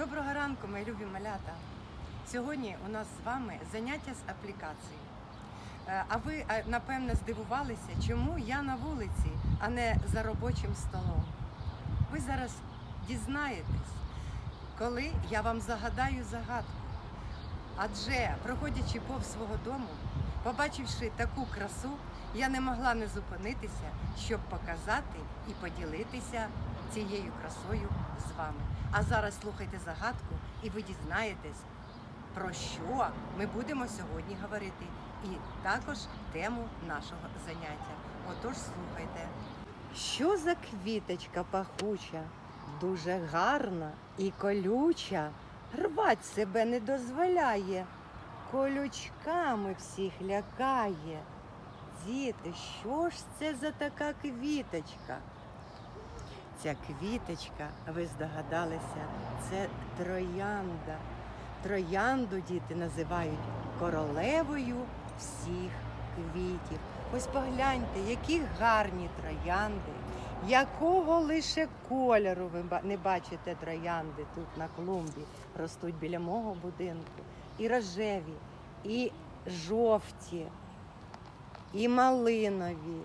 Доброго ранку, мої любі малята. Сьогодні у нас з вами заняття з аплікації. Е, А ви е, напевно здивувалися, чому я на вулиці, а не за робочим столом. Ви зараз дізнаєтесь, коли я вам загадаю загадку. Адже, проходячи повз свого дому, побачивши таку красу, я не могла не зупинитися, щоб показати і поділитися цією красою з вами. А зараз слухайте загадку, і ви дізнаєтесь, про що ми будемо сьогодні говорити, і також тему нашого заняття. Отож, слухайте. Що за квіточка пахуча, дуже гарна і колюча, рвать себе не дозволяє, колючками всіх лякає. Діти, що ж це за така квіточка? Ця квіточка, ви здогадалися, це троянда. Троянду діти називають королевою всіх квітів. Ось погляньте, які гарні троянди, якого лише кольору ви не бачите троянди тут на клумбі, ростуть біля мого будинку. І рожеві, і жовті, і малинові.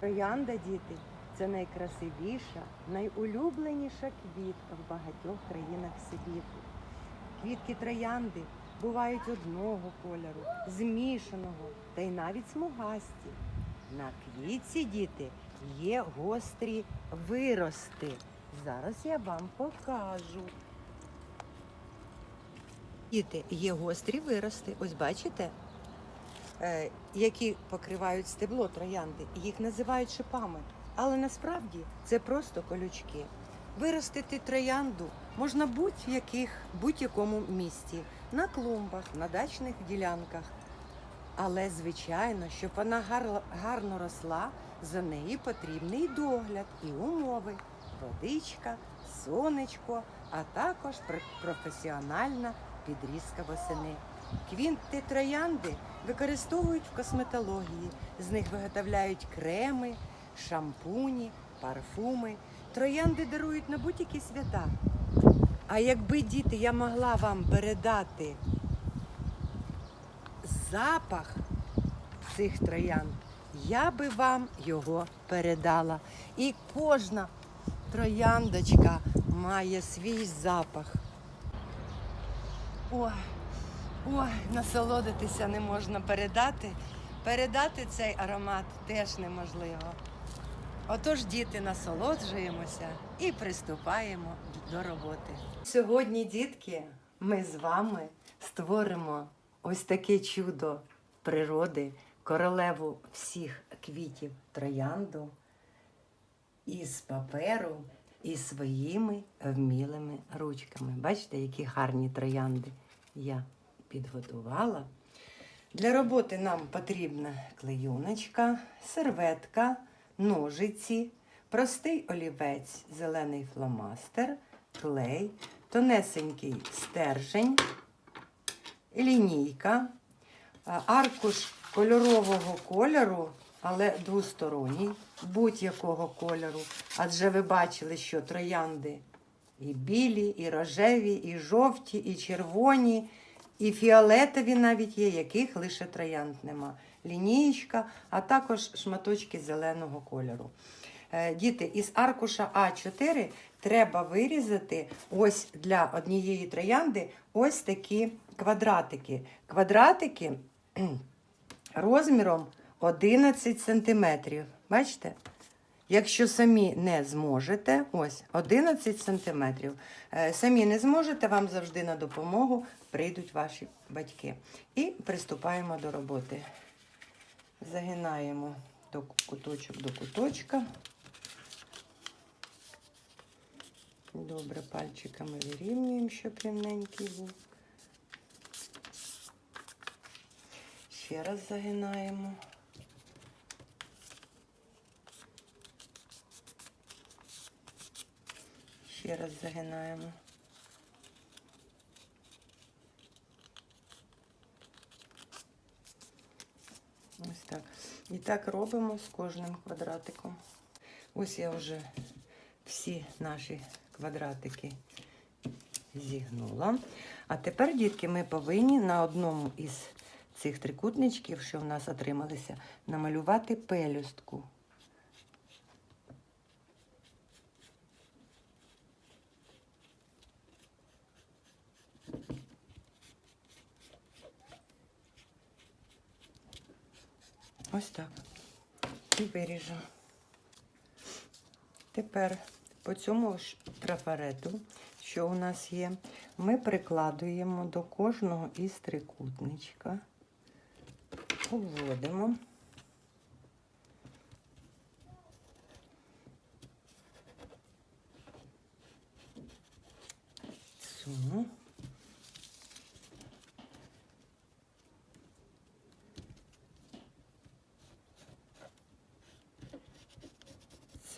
Троянда, діти, це найкрасивіша, найулюбленіша квітка в багатьох країнах світу. Квітки троянди бувають одного кольору, змішаного та й навіть смугасті. На квітці, діти, є гострі вирости. Зараз я вам покажу. Діти, є гострі вирости. Ось бачите? е, які покривають стебло троянди. Їх називають шипами. Але насправді це просто колючки. Виростити троянду можна будь-яких, будь-якому місці, на клумбах, на дачних ділянках. Але, звичайно, щоб вона гарно росла, за неї потрібний догляд і умови, водичка, сонечко, а також професіональна підрізка восени. Квінти троянди використовують в косметології. З них виготовляють креми, шампуні, парфуми. Троянди дарують на будь-які свята. А якби діти я могла вам передати запах цих троянд, я би вам його передала. І кожна трояндочка має свій запах. Ой, ой, насолодитися не можна передати. Передати цей аромат теж неможливо. Отож, діти, насолоджуємося і приступаємо до роботи. Сьогодні, дітки, ми з вами створимо ось таке чудо природи, королеву всіх квітів троянду із паперу і своїми вмілими ручками. Бачите, які гарні троянди я підготувала. Для роботи нам потрібна клеюночка, серветка, ножиці, простий олівець, зелений фломастер, клей, тонесенький стержень, лінійка, аркуш кольорового кольору, але двосторонній, будь-якого кольору. Адже ви бачили, що троянди і білі, і рожеві, і жовті, і червоні, і фіолетові навіть є, яких лише троянд нема. Лінієчка, а також шматочки зеленого кольору. Е, Діти, із аркуша А4 треба вирізати ось для однієї троянди ось такі квадратики. Квадратики розміром 11 сантиметрів. Бачите? Якщо самі не зможете, ось 11 сантиметрів. Е, Самі не зможете, вам завжди на допомогу прийдуть ваші батьки. І приступаємо до роботи. Загинаємо до куточок до куточка. Добре, пальчиками вирівнюємо, щоб рівненький був. Ще раз загинаємо. Ще раз загинаємо. Ось так. І так робимо з кожним квадратиком. Ось я вже всі наші квадратики зігнула. А тепер, дітки, ми повинні на одному із цих трикутничків, що в нас отрималися, намалювати пелюстку. Ось так. І виріжемо. Тепер по цьому ж трафарету, що у нас є, ми прикладуємо до кожного із трикутничка, обводимо. Цю.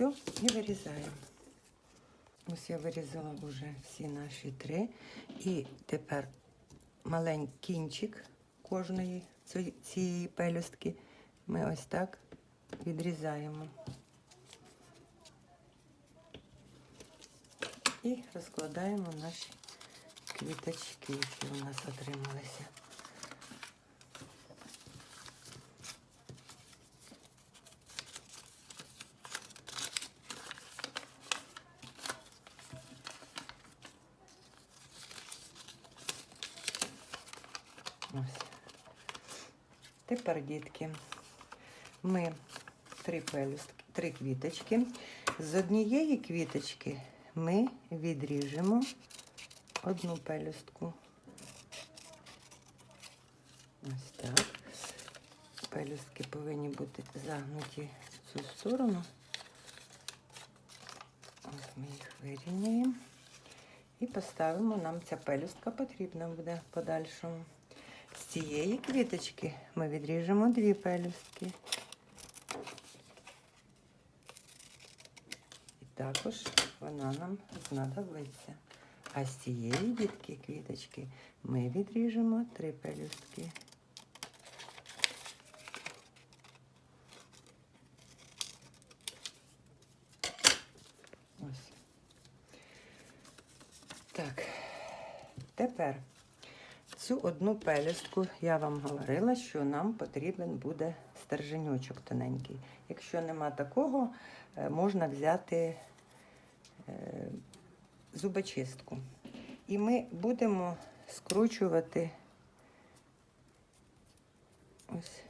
Все, і вирізаємо. Ось я вирізала вже всі наші три. І тепер маленький кінчик кожної цієї пелюстки ми ось так відрізаємо. І розкладаємо наші квіточки, які у нас отрималися. Тепер, дітки, ми три пелюстки, три квіточки. З однієї квіточки ми відріжемо одну пелюстку. Ось так. Пелюстки повинні бути загнуті в цю сторону. Ось ми їх вирівняємо. І поставимо, нам ця пелюстка потрібна буде в подальшому. Цієї квіточки ми відріжемо дві пелюстки. І також вона нам знадобиться. А з цієї дітки квіточки ми відріжемо три пелюстки. Ось. Так, тепер цю одну пелюстку я вам говорила, що нам потрібен буде стерженьочок тоненький. Якщо нема такого, е, можна взяти е, зубочистку. І ми будемо скручувати ось,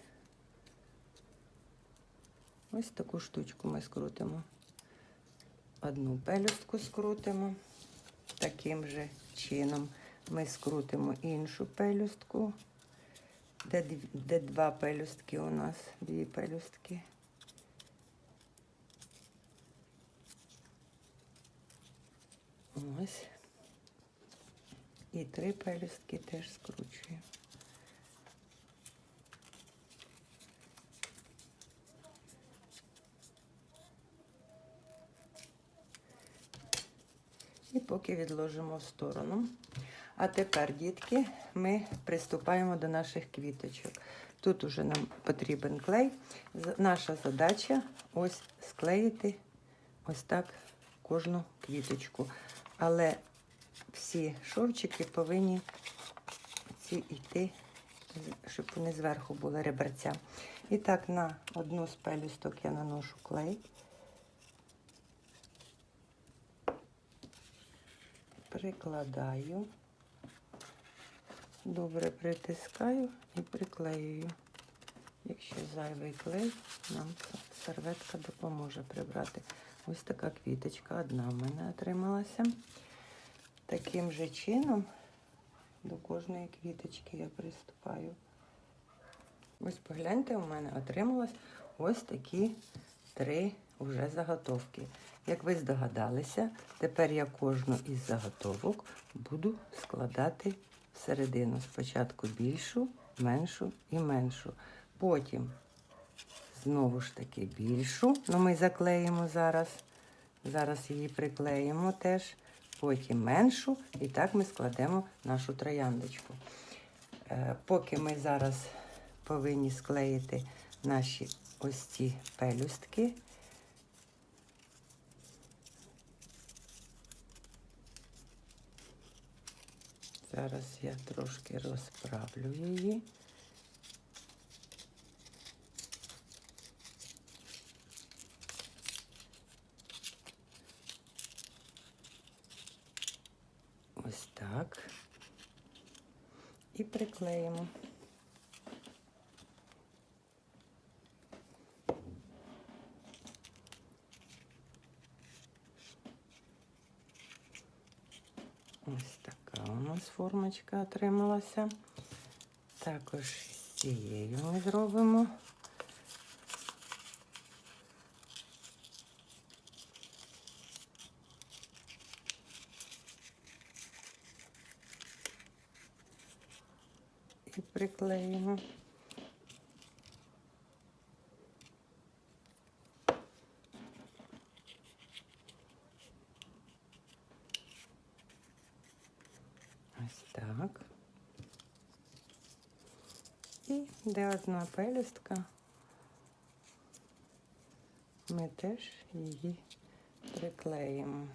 ось таку штучку ми скрутимо. Одну пелюстку скрутимо таким же чином ми скрутимо іншу пелюстку, де, де два пелюстки у нас, дві пелюстки. Ось. І три пелюстки теж скручуємо. І поки відложимо в сторону. А тепер, дітки, ми приступаємо до наших квіточок. Тут уже нам потрібен клей. Наша задача ось склеїти ось так кожну квіточку. Але всі шовчики повинні ці йти, щоб вони зверху були реберця. І так, на одну з пелюсток я наношу клей. прикладаю, добре притискаю і приклеюю. Якщо зайвий клей, нам серветка допоможе прибрати. Ось така квіточка одна в мене отрималася. Таким же чином до кожної квіточки я приступаю. Ось погляньте, у мене отрималось ось такі три вже заготовки. Як ви здогадалися, тепер я кожну із заготовок буду складати всередину. Спочатку більшу, меншу і меншу. Потім знову ж таки більшу, ну ми заклеїмо зараз. Зараз її приклеїмо теж. Потім меншу, і так ми складемо нашу трояндочку. Е, Поки ми зараз повинні склеїти наші ось ці пелюстки. Зараз я трошки розправлю її. Ось так. І приклеїмо. Ось така у нас отрималася. Також з цією ми зробимо. І приклеїмо. Ось так. І де одна пелюстка, ми теж її приклеїмо.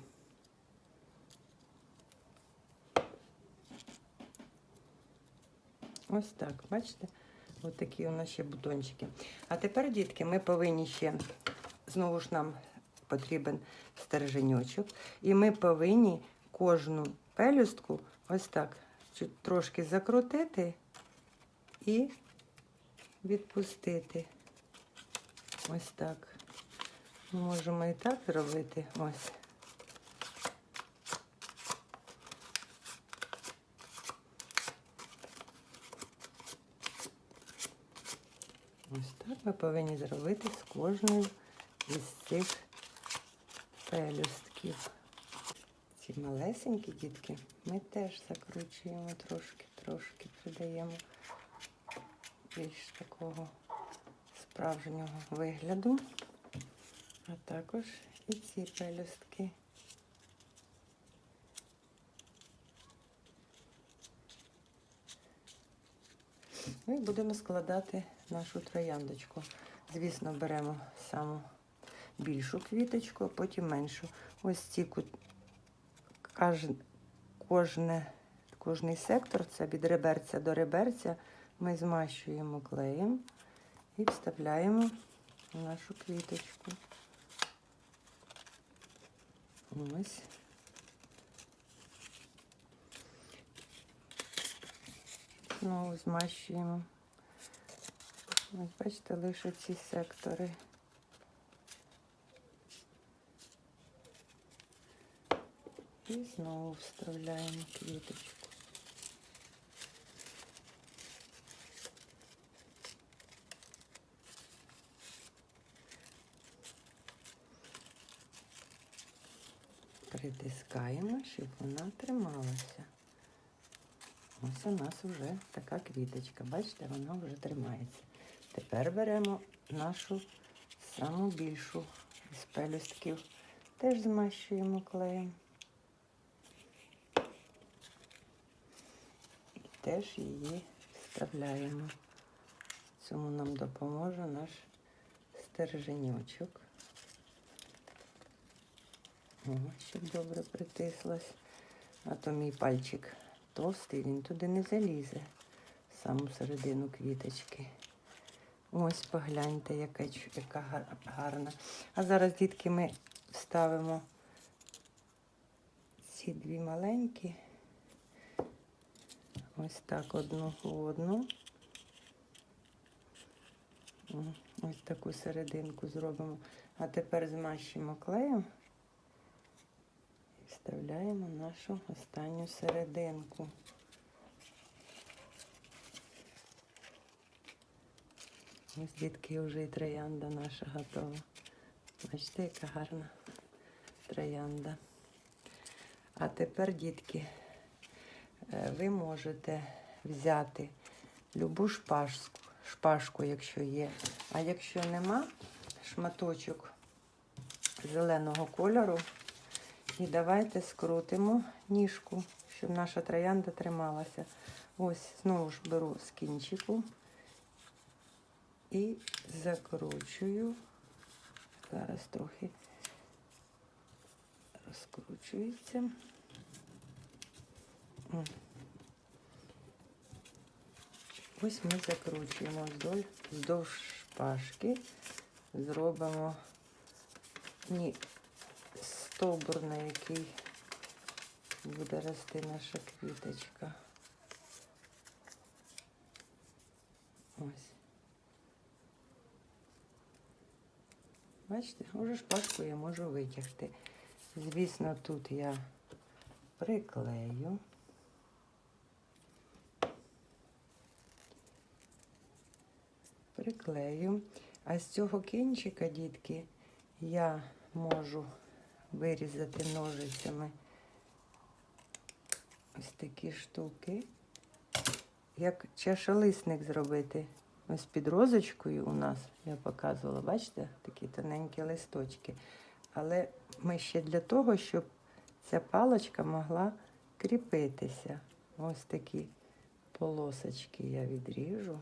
Ось так, бачите? Ось такі у нас ще бутончики. А тепер, дітки, ми повинні ще, знову ж нам потрібен стерженьочок, і ми повинні кожну пелюстку ось так трошки закрутити і відпустити. Ось так. Можемо і так зробити. Ось. Ось так ми повинні зробити з кожною із цих пелюстків. Ці малесенькі дітки ми теж закручуємо трошки, трошки придаємо більш такого справжнього вигляду. А також і ці пелюстки. Ну і будемо складати нашу трояндочку. Звісно, беремо саму більшу квіточку, а потім меншу. Ось ці. Кожне, кожний сектор, це від реберця до реберця, ми змащуємо клеєм і вставляємо в нашу квіточку. Ось. Знову змащуємо. Ось бачите, лише ці сектори. І знову вставляємо квіточку. Притискаємо, щоб вона трималася. Ось у нас вже така квіточка. Бачите, вона вже тримається. Тепер беремо нашу саму більшу з пелюстків. Теж змащуємо клеєм. І теж її вставляємо. Цьому нам допоможе наш стерженьочок. Щоб добре притислась. А то мій пальчик товстий, він туди не залізе, в саму середину квіточки. Ось погляньте, яка, яка гарна. А зараз, дітки, ми вставимо ці дві маленькі. Ось так одну в одну. Ось таку серединку зробимо. А тепер змащимо клеєм вставляємо нашу останню серединку. Ось дітки вже і троянда наша готова. Бачите, яка гарна троянда. А тепер, дітки, е, ви можете взяти любу шпажку, шпажку, якщо є. А якщо нема, шматочок зеленого кольору. І давайте скрутимо ніжку, щоб наша троянда трималася. Ось знову ж беру з кінчику і закручую. Зараз трохи розкручується. Ось ми закручуємо вздовж, шпажки, зробимо ні, стовбур, на який буде рости наша квіточка. Ось. Бачите, уже шпажку я можу витягти. Звісно, тут я приклею. Приклею. А з цього кінчика, дітки, я можу вирізати ножицями ось такі штуки. Як чашолисник зробити. Ось під розочкою у нас, я показувала, бачите, такі тоненькі листочки. Але ми ще для того, щоб ця палочка могла кріпитися. Ось такі полосочки я відріжу,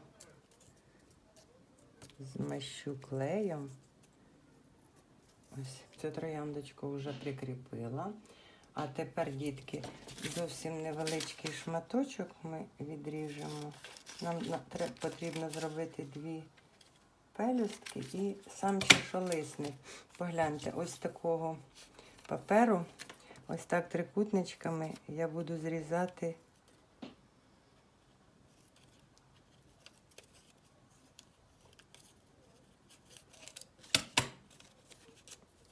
змащу клеєм. Ось цю трояндочку вже прикріпила. А тепер, дітки, зовсім невеличкий шматочок ми відріжемо. Нам потрібно зробити дві пелюстки і сам чашолисник. Погляньте, ось такого паперу, ось так трикутничками я буду зрізати.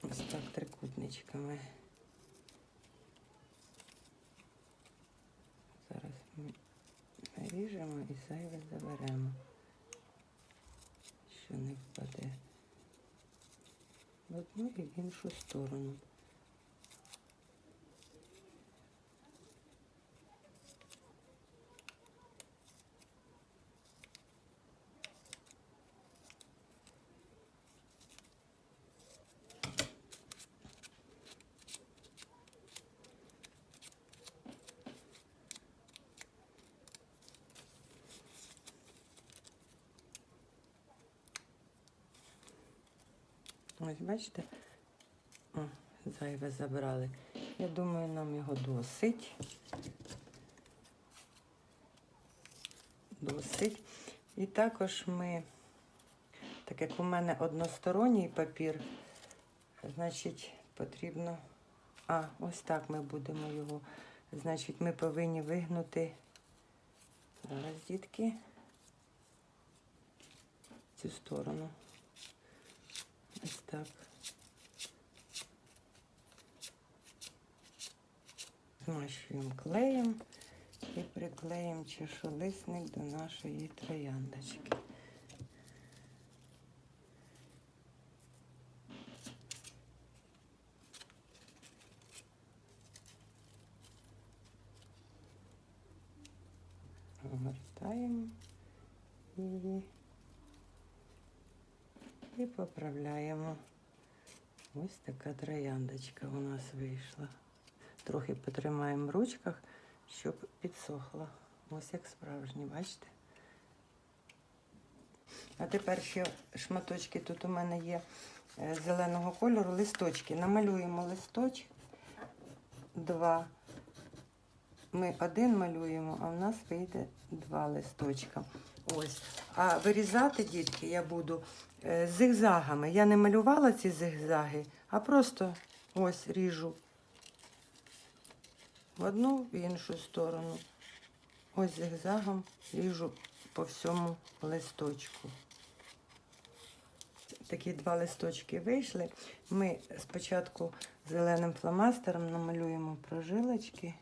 Ось так трикутничками. Зараз ми наріжемо і зайве заберемо, що не впаде в одну і в іншу сторону. Ось бачите? О, зайве забрали. Я думаю, нам його досить. Досить. І також ми, так як у мене односторонній папір, значить, потрібно. А, ось так ми будемо його. Значить, ми повинні вигнути. Зараз, дітки, цю сторону. Ось так. Змащуємо клеєм і приклеїмо чешолисник до нашої трояндочки. Огортаємо її і поправляємо. Ось така трояндочка у нас вийшла. Трохи потримаємо в ручках, щоб підсохла. Ось як справжні, бачите? А тепер ще шматочки тут у мене є е, зеленого кольору, листочки. Намалюємо листочок. Два. Ми один малюємо, а в нас вийде два листочка. Ось. А вирізати, дітки, я буду е, зигзагами. Я не малювала ці зигзаги, а просто ось ріжу в одну, в іншу сторону. Ось зигзагом ріжу по всьому листочку. Такі два листочки вийшли. Ми спочатку зеленим фломастером намалюємо прожилочки.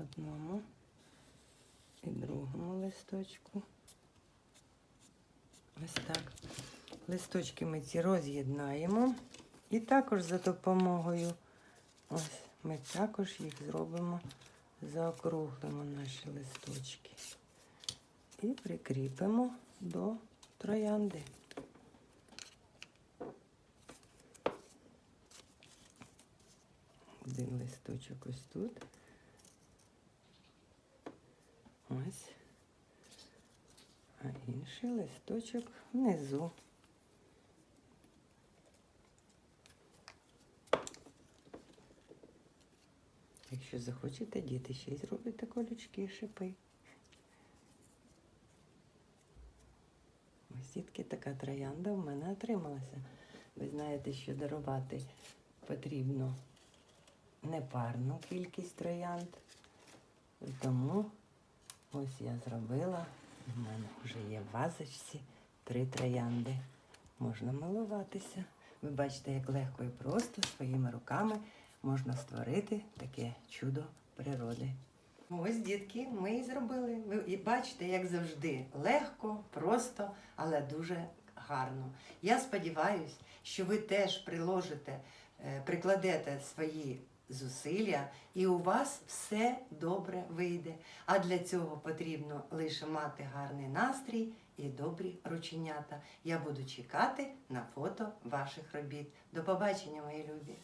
Одному і другому листочку. Ось так. Листочки ми ці роз'єднаємо. І також за допомогою, ось ми також їх зробимо, заокруглимо наші листочки. І прикріпимо до троянди. Один листочок ось тут. Ось. А інший листочок внизу. Якщо захочете, діти ще й зробите колючки, шипи. Ось тільки така троянда в мене отрималася. Ви знаєте, що дарувати потрібно непарну кількість троянд. Тому ось я зробила. У мене вже є в вазочці три троянди. Можна милуватися. Ви бачите, як легко і просто своїми руками можна створити таке чудо природи. Ось, дітки, ми і зробили. Ви і бачите, як завжди, легко, просто, але дуже гарно. Я сподіваюся, що ви теж приложите, е, прикладете свої зусилля, і у вас все добре вийде. А для цього потрібно лише мати гарний настрій і добрі рученята. Я буду чекати на фото ваших робіт. До побачення, мої любі!